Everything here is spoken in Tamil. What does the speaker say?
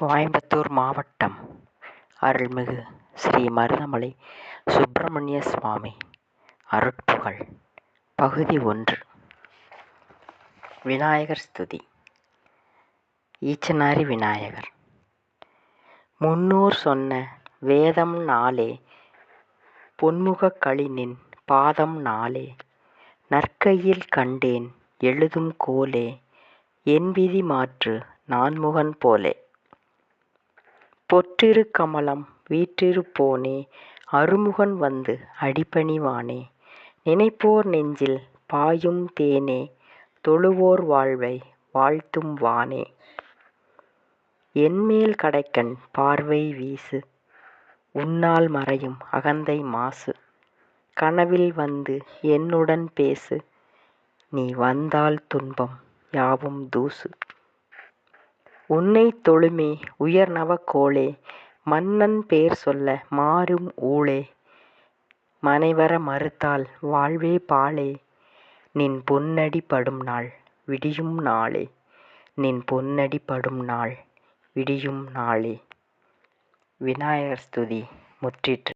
கோயம்புத்தூர் மாவட்டம் அருள்மிகு ஸ்ரீ மருதமலை சுப்பிரமணிய சுவாமி அருட்புகழ் பகுதி ஒன்று. விநாயகர் ஸ்துதி. ஈச்சனாரி விநாயகர். முன்னோர் சொன்ன வேதம் நாளே பொன்முகக் களினின் பாதம் நாளே நற்கையில் கண்டேன் எழுதும் கோலே என் விதி மாற்று நான்முகன் போலே. பொற்றிரு கமலம் வீற்றிருப்போனே அருமுகன் வந்து அடிபணிவானே நினைப்போர் நெஞ்சில் பாயும் தேனே தொழுவோர் வாழ்வை வாழ்த்தும் வானே. என்மேல் கடைக்கண் பார்வை வீசு உன்னால் மறையும் அகந்தை மாசு. கனவில் வந்து என்னுடன் பேசு நீ வந்தால் துன்பம் யாவும் தூசு. உன்னைத் தொழுமே உயர்நவக் கோலே மன்னன் பேர் சொல்ல மாறும் ஊழே மனைவர மறுத்தால் வாழ்வே பாழே நின் பொன்னடி படும் நாள் விடியும் நாளே. நின் பொன்னடி படும் நாள் விடியும் நாளே. விநாயகர் ஸ்துதி முற்றிற்று.